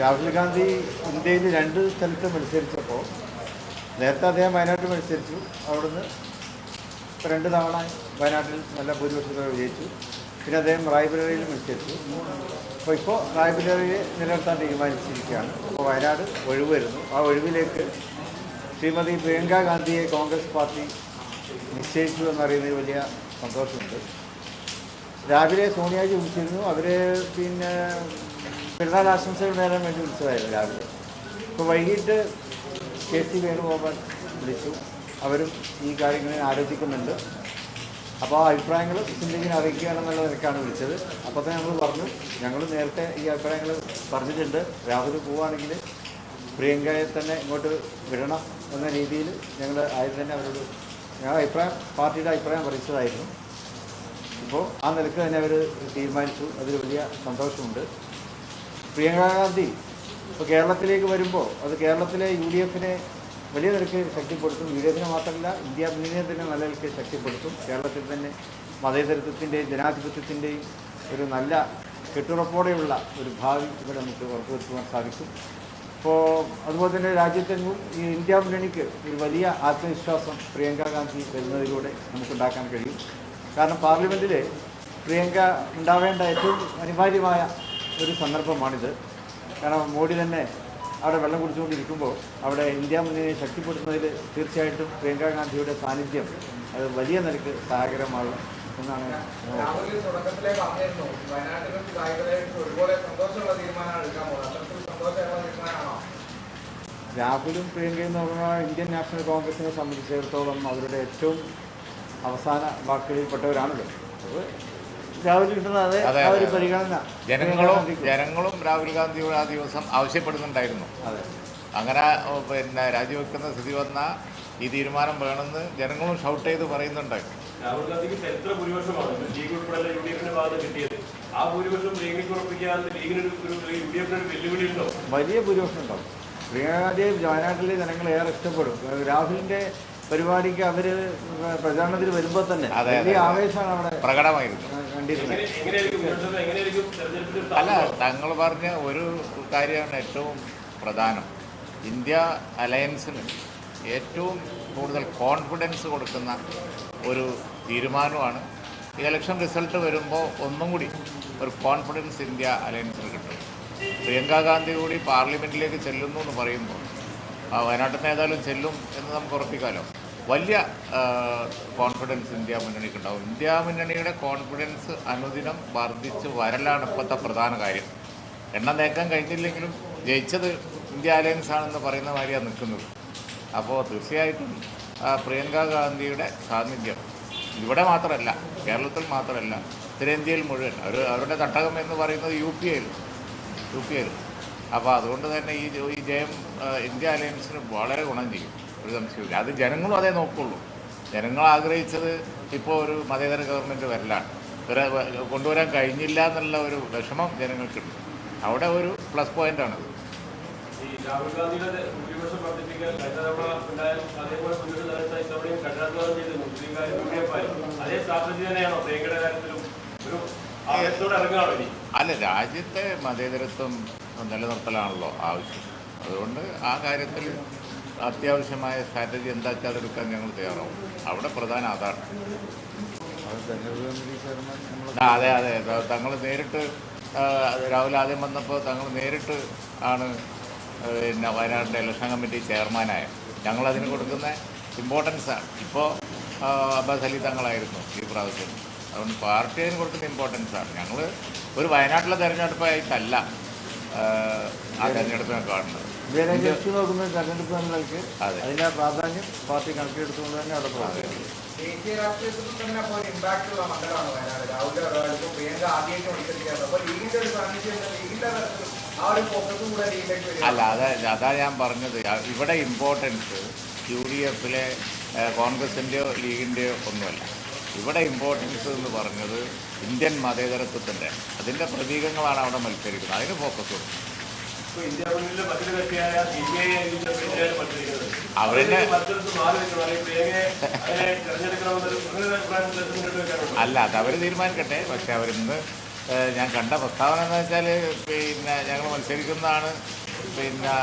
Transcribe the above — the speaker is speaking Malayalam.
രാഹുൽ ഗാന്ധി ഇന്ത്യയിൽ രണ്ട് സ്ഥലത്ത് മത്സരിച്ചപ്പോൾ നേരത്തെ അദ്ദേഹം വയനാട്ടിൽ മത്സരിച്ചു. അവിടുന്ന് രണ്ട് തവണ വയനാട്ടിൽ നല്ല ഭൂരിപക്ഷത്തോടെ വിജയിച്ചു. പിന്നെ അദ്ദേഹം റായ്ബറേലിയിൽ മത്സരിച്ചു. അപ്പോൾ ഇപ്പോൾ റായ്ബറേലിയെ നിലനിർത്താൻ തീരുമാനിച്ചിരിക്കുകയാണ്. അപ്പോൾ വയനാട് ഒഴിവ് വരുന്നു. ആ ഒഴിവിലേക്ക് ശ്രീമതി പ്രിയങ്ക ഗാന്ധിയെ കോൺഗ്രസ് പാർട്ടി നിശ്ചയിച്ചു എന്നറിയുന്നതിൽ വലിയ സന്തോഷമുണ്ട്. രാവിലെ സോണിയാജി വിളിച്ചിരുന്നു. അവരെ പിന്നെ പെരുന്നാൾ ആശംസകൾ നേരാൻ വേണ്ടി വിളിച്ചതായിരുന്നു രാവിലെ. ഇപ്പോൾ വൈകിട്ട് കെ സി വേണുഗോപാൽ വിളിച്ചു. അവരും ഈ കാര്യങ്ങളിൽ ആലോചിക്കുന്നുണ്ട്. അപ്പോൾ ആ അഭിപ്രായങ്ങൾ സിന്ധിക്കിനെ അറിയിക്കുകയാണെന്നുള്ള നിലക്കാണ് വിളിച്ചത്. അപ്പോൾ തന്നെ ഞങ്ങൾ പറഞ്ഞു ഞങ്ങൾ നേരത്തെ ഈ അഭിപ്രായങ്ങൾ പറഞ്ഞിട്ടുണ്ട്. രാഹുൽ പോവുകയാണെങ്കിൽ പ്രിയങ്കയെ തന്നെ ഇങ്ങോട്ട് വിടണം എന്ന രീതിയിൽ ഞങ്ങൾ ആദ്യം തന്നെ അവരോട് ഞങ്ങൾ അഭിപ്രായം പാർട്ടിയുടെ അഭിപ്രായം അറിയിച്ചതായിരുന്നു. ഇപ്പോൾ ആ നിലയ്ക്ക് തന്നെ അവർ തീരുമാനിച്ചു. അതിൽ വലിയ സന്തോഷമുണ്ട്. പ്രിയങ്ക ഗാന്ധി ഇപ്പോൾ കേരളത്തിലേക്ക് വരുമ്പോൾ അത് കേരളത്തിലെ യു ഡി എഫിനെ വലിയ നിരക്ക് ശക്തിപ്പെടുത്തും യു ഡി എഫിനെ മാത്രമല്ല ഇന്ത്യ മുന്നണിയെ തന്നെ നല്ല നിലയ്ക്ക് ശക്തിപ്പെടുത്തും. കേരളത്തിൽ തന്നെ മതേതരത്വത്തിന്റെയും ജനാധിപത്യത്തിന്റെയും ഒരു നല്ല കെട്ടുറപ്പോടെയുള്ള ഒരു ഭാവി ഇവിടെ നമുക്ക് ഉറപ്പുവരുത്തുവാൻ സാധിക്കും. അപ്പോൾ അതുപോലെ തന്നെ രാജ്യത്തെങ്ങും ഈ ഇന്ത്യ മുന്നണിക്ക് ഒരു വലിയ ആത്മവിശ്വാസം പ്രിയങ്ക ഗാന്ധി വരുന്നതിലൂടെ നമുക്കുണ്ടാക്കാൻ കഴിയും. കാരണം പാർലമെന്റിൽ പ്രിയങ്ക ഉണ്ടാവേണ്ട ഏറ്റവും അനിവാര്യമായ ഒരു സന്ദർഭമാണിത്. കാരണം മോഡി തന്നെ അവിടെ വെള്ളം കുടിച്ചുകൊണ്ടിരിക്കുമ്പോൾ അവിടെ ഇന്ത്യ മുന്നണിയെ ശക്തിപ്പെടുത്തുന്നതിൽ തീർച്ചയായിട്ടും പ്രിയങ്ക ഗാന്ധിയുടെ സാന്നിധ്യം അത് വലിയ നിലയ്ക്ക് സഹായകരമാകും എന്നാണ് രാഹുലും പ്രിയങ്കയും എന്ന് പറഞ്ഞാൽ ഇന്ത്യൻ നാഷണൽ കോൺഗ്രസിനെ സംബന്ധിച്ചിടത്തോളം അവരുടെ ഏറ്റവും അവസാന വാക്കുകളിൽപ്പെട്ടവരാണല്ലോ. അപ്പോൾ രാഹുൽ കിട്ടുന്ന അതേ അതെ, ആ ഒരു അതെ. പരിഗണന. ജനങ്ങളും ജനങ്ങളും രാഹുൽ ഗാന്ധിയോട് ആ ദിവസം ആവശ്യപ്പെടുന്നുണ്ടായിരുന്നു. അതെ. അങ്ങനെ ഓ, പിന്നെ രാജിവെക്കുന്ന സ്ഥിതി വന്ന ഈ തീരുമാനം വേണമെന്ന് ജനങ്ങളും ഷൗട്ട് ചെയ്ത് പറയുന്നുണ്ട്. രാഹുൽ ഗാന്ധിക്ക് ചരിത്ര ഭൂരിപക്ഷമാണ്? ലീഗ് ഉൾപ്പെടെ യു ഡി എഫിന്റെ ഭാഗത്ത് കിട്ടിയത്. ആ ഭൂരിപക്ഷം ലീഗിലേക്ക് ഉറപ്പിക്കാൻ ലീഗിനൊരു ഒരു യു ഡി എഫിന് ഒരു വെല്ലുവിളി ഉണ്ടോ? വലിയ ഭൂരിപക്ഷം ഉണ്ടാവും. പ്രിയങ്കാന്ധിയെ വയനാട്ടിലെ ജനങ്ങൾ ഏറെ ഇഷ്ടപ്പെടും. രാഹുലിന്റെ പരിപാടിക്ക് അവർ പ്രചാരണത്തിൽ വരുമ്പോൾ തന്നെ വലിയ ആവേശമാണ് അവിടെ പ്രകടമായിരുന്നു കണ്ടിരുന്നത്. അല്ല? തങ്ങൾ പറഞ്ഞ ഒരു കാര്യമാണ് ഏറ്റവും പ്രധാനം. ഇന്ത്യ അലയൻസിന് ഏറ്റവും കൂടുതൽ കോൺഫിഡൻസ് കൊടുക്കുന്ന ഒരു തീരുമാനമാണ് ഈ ഇലക്ഷൻ റിസൾട്ട് വരുമ്പോൾ ഒന്നും കൂടി ഒരു കോൺഫിഡൻസ് ഇന്ത്യ അലയൻസിന് കിട്ടും. പ്രിയങ്ക ഗാന്ധി കൂടി പാർലമെന്റിലേക്ക് ചെല്ലുന്നു എന്ന് പറയുമ്പോൾ വയനാട്ടിൽ നിന്ന് ഏതായാലും ചെല്ലും എന്ന് നമുക്ക് ഉറപ്പിക്കാമല്ലോ വലിയ കോൺഫിഡൻസ് ഇന്ത്യ മുന്നണിക്ക് ഉണ്ടാവും ഇന്ത്യ മുന്നണിയുടെ കോൺഫിഡൻസ് അനുദിനം വർദ്ധിച്ച് വരലാണ് ഇപ്പോഴത്തെ പ്രധാന കാര്യം. എണ്ണം നേക്കാൻ കഴിഞ്ഞില്ലെങ്കിലും ജയിച്ചത് ഇന്ത്യ അലയൻസ് ആണെന്ന് പറയുന്ന മാതിരിയാണ് നിൽക്കുന്നത്. അപ്പോൾ തീർച്ചയായിട്ടും പ്രിയങ്ക ഗാന്ധിയുടെ സാന്നിധ്യം ഇവിടെ മാത്രമല്ല കേരളത്തിൽ മാത്രമല്ല ഉത്തരേന്ത്യയിൽ മുഴുവൻ. അവർ അവരുടെ തട്ടകം എന്ന് പറയുന്നത് യു പി ഐയിൽ യു പി ഐയിൽ അപ്പോൾ അതുകൊണ്ട് തന്നെ ഈ ഈ ജയം ഇന്ത്യ അലയൻസിന് വളരെ ഗുണം ചെയ്യും. ഒരു സംശയമില്ല അത് ജനങ്ങളും അതേ നോക്കുള്ളൂ. ജനങ്ങൾ ആഗ്രഹിച്ചത് ഇപ്പോൾ ഒരു മതേതര ഗവൺമെന്റ് വരലാണ്. ഒരു കൊണ്ടുവരാൻ കഴിഞ്ഞില്ല എന്നുള്ള ഒരു വിഷമം ജനങ്ങൾക്കുണ്ട്. അവിടെ ഒരു പ്ലസ് പോയിന്റ് ഈ രാഹുൽ ഗാന്ധിയുടെ ഭൂരിപക്ഷം വർദ്ധിപ്പിക്കാൻ കഴിഞ്ഞ തവണ ഉണ്ടായാലും അതേപോലെ മുന്നോട്ട് ഇത്തവണയും കഠിനാധ്വാനം ചെയ്ത് മുസ്ലിം അതേ തന്നെയാണോ കാര്യത്തിലും ഒരു ആവേശത്തോടെ ഇറങ്ങുകയാണോ അല്ല രാജ്യത്തെ മതേതരത്വം നിലനിർത്തലാണല്ലോ ആവശ്യം. അതുകൊണ്ട് ആ കാര്യത്തിൽ അത്യാവശ്യമായ സ്ട്രാറ്റജി എന്താ വെച്ചാൽ അതെടുക്കാൻ ഞങ്ങൾ തയ്യാറാവും. അവിടെ പ്രധാന അതാണ്. അത് അതെ. തങ്ങൾ നേരിട്ട് രാഹുൽ ആദ്യം വന്നപ്പോൾ തങ്ങൾ നേരിട്ട് ആണ് പിന്നെ വയനാടിന്റെ ഇലക്ഷൻ കമ്മിറ്റി ചെയർമാനായ. ഞങ്ങളതിന് കൊടുക്കുന്ന ഇമ്പോർട്ടൻസാണ് ഇപ്പോൾ അബ്ബാസ് അലി തങ്ങളായിരുന്നു ഈ പ്രാവശ്യം. അതുകൊണ്ട് പാർട്ടി അതിന് കൊടുക്കുന്ന ഇമ്പോർട്ടൻസാണ് ഞങ്ങൾ ഒരു വയനാട്ടിലെ തെരഞ്ഞെടുപ്പായിട്ടല്ല. ആ, തെരഞ്ഞെടുപ്പിനെ കാണുന്നത് നോക്കുന്ന തെരഞ്ഞെടുപ്പ്. അതിന്റെ പ്രാധാന്യം പാർട്ടി കണക്കിലെടുത്തുകൊണ്ട് തന്നെ അവിടെ പ്രവർത്തിക്കും ദേശീയ രാഷ്ട്രീയത്തിൽ തന്നെ അപ്പോൾ ഒരു ഇമ്പാക്ട് ഉള്ള മണ്ഡലമാണ് വയനാട്. രാഹുൽ ഇപ്പോൾ പ്രിയങ്ക ആദ്യമായിട്ട് മത്സരിക്കാറ് അപ്പോൾ ലീഗിന്റെ ഒരു സാന്നിധ്യം ലീഗിന്റെ തരത്തിൽ ആ ഒരു ഫോക്കസും കൂടെ ലീഗിലേക്ക് വരിക. അല്ല അതാ അതാ ഞാൻ പറഞ്ഞത്. ഇവിടെ ഇമ്പോർട്ടൻസ് യു ഡി എഫിലെ കോൺഗ്രസിന്റെയോ ലീഗിന്റെയോ ഒന്നുമല്ല. ഇവിടെ ഇമ്പോർട്ടൻസ് എന്ന് പറഞ്ഞത് ഇന്ത്യൻ മതേതരത്വത്തിന്റെ അതിന്റെ പ്രതീകങ്ങളാണ് അവിടെ മത്സരിക്കുന്നത്. അതിന് ഫോക്കസ് കൊടുക്കും. അവരുടെ- അല്ല അത് അവർ തീരുമാനിക്കട്ടെ. പക്ഷെ അവരിന്ന് ഞാൻ കണ്ട പ്രസ്താവന എന്ന് വെച്ചാൽ പിന്നെ ഞങ്ങൾ മത്സരിക്കുന്നതാണ് പിന്നെ